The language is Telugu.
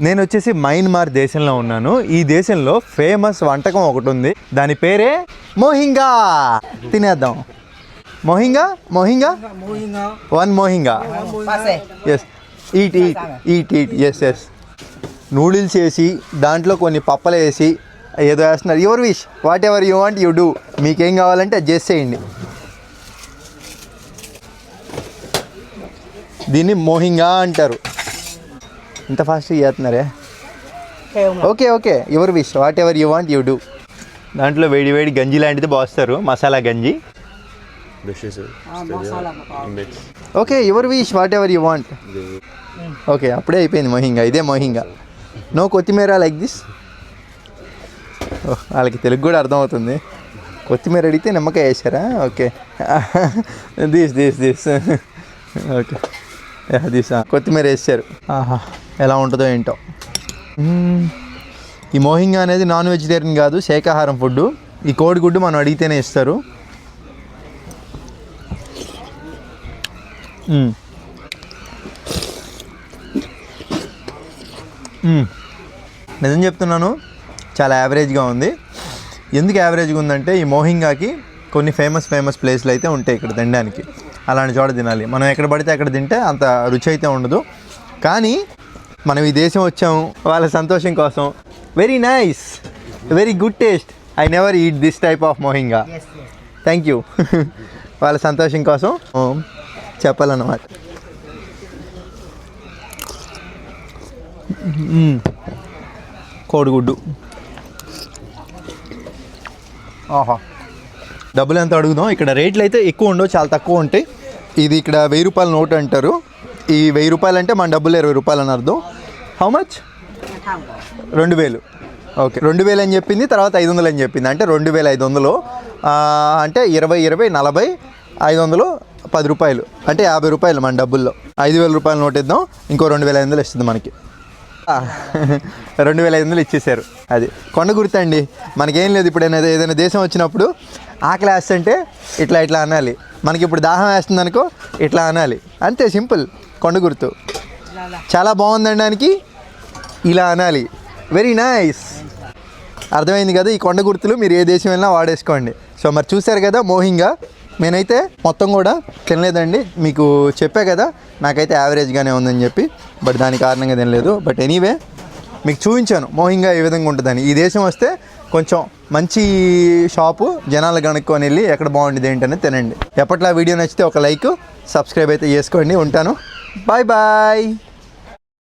నేను వచ్చేసి మయన్మార్ దేశంలో ఉన్నాను. ఈ దేశంలో ఫేమస్ వంటకం ఒకటి ఉంది. దాని పేరే మోహింగా. తినేద్దాం. Mohinga? Mohinga? One mohinga. Yes eat eat eat eat yes yes noodles వేసి దాంట్లో కొన్ని పప్పలు వేసి ఏదో వేస్తున్నారు. Your wish whatever you want you do మీకేం కావాలంటే అది చేసేయండి దీన్ని మోహింగా అంటారు. ఇంత ఫాస్ట్గా చేస్తున్నారే? Okay okay your wish whatever you want you do దాంట్లో వేడి వేడి గంజి లాంటిది పోస్తారు. మసాలా గంజి. Okay your wish whatever you want okay అప్పుడే అయిపోయింది మొహింగా. ఇదే మొహింగా. నో కొత్తిమీర లైక్ దిస్ వాళ్ళకి తెలుగు కూడా అర్థమవుతుంది. కొత్తిమీర అడిగితే నిమ్మకాయ వేసారా? Okay. This this this okay this కొత్తిమీర వేసారు. ఆహా. ఎలా ఉంటుందో ఏంటో. ఈ మోహింగా అనేది నాన్ వెజిటేరియన్ కాదు శాకాహారం ఫుడ్ ఈ కోడిగుడ్డు మనం అడిగితేనే ఇస్తారు. నిజం చెప్తున్నాను చాలా యావరేజ్గా ఉంది. ఎందుకు యావరేజ్గా ఉందంటే ఈ మోహింగాకి కొన్ని ఫేమస్ ఫేమస్ ప్లేస్లు అయితే ఉంటాయి ఇక్కడ తినడానికి. అలాంటి చోట తినాలి. మనం ఎక్కడ పడితే అక్కడ తింటే అంత రుచి అయితే ఉండదు. కానీ మనం ఈ దేశం వచ్చాము వాళ్ళ సంతోషం కోసం. Very nice very good taste I never eat this type of mohinga thank you వాళ్ళ సంతోషం కోసం ఆ, చెప్పాలన్నమాట. మ్మ్. కోడిగుడ్డు. ఆహా. డబ్బులు ఎంత అడుగుదాం? ఇక్కడ రేట్లు అయితే ఎక్కువ ఉండవు చాలా తక్కువ ఉంటాయి. ఇది ఇక్కడ వెయ్యి రూపాయల నోట్ అంటారు. ఈ వెయ్యి రూపాయలు అంటే మన డబ్బులు ఇరవై రూపాయలు అని అర్థం. హౌ మచ్ రెండు వేలు. ఓకే రెండు వేలు అని చెప్పింది తర్వాత ఐదు వందలు అని చెప్పింది. అంటే రెండు వేల ఐదు వందలు. అంటే ఇరవై ఇరవై నలభై ఐదు వందలు పది రూపాయలు. అంటే యాభై రూపాయలు మన డబ్బుల్లో. ఐదు వేల రూపాయలు నోట్ ఇద్దాం ఇంకో రెండు వేల ఐదు వందలు ఇస్తుంది మనకి. రెండు వేల ఐదు వందలు ఇచ్చేసారు అది కొండ గుర్తండి. మనకేం లేదు ఇప్పుడు ఏదైనా ఏదైనా దేశం వచ్చినప్పుడు ఆకలి వేస్తుంటే ఇట్లా ఇట్లా అనాలి. మనకి ఇప్పుడు దాహం వేస్తుంది అనుకో ఇట్లా అనాలి. అంతే సింపుల్. కొండ గుర్తు. చాలా బాగుందండి దానికి ఇలా అనాలి. వెరీ నైస్ అర్థమైంది కదా? ఈ కొండ గుర్తులు మీరు ఏ దేశం వెళ్ళినా వాడేసుకోండి. సో మరి చూశారు కదా మోహింగా? నేనైతే మొత్తం కూడా తినలేదండి. మీకు చెప్పా కదా నాకైతే యావరేజ్గానే ఉందని చెప్పి. బట్ దాని కారణంగా తినలేదు. బట్ ఎనీవే మీకు చూపించాను మోహింగా ఏ విధంగా ఉంటుందని. ఈ దేశం వస్తే కొంచెం మంచి షాపు జనాలు కనుక్కొని వెళ్ళి ఎక్కడ బాగుండేది ఏంటనేది తినండి. ఎప్పట్లో వీడియో నచ్చితే ఒక లైక్ సబ్స్క్రైబ్ అయితే చేసుకోండి. ఉంటాను. Bye bye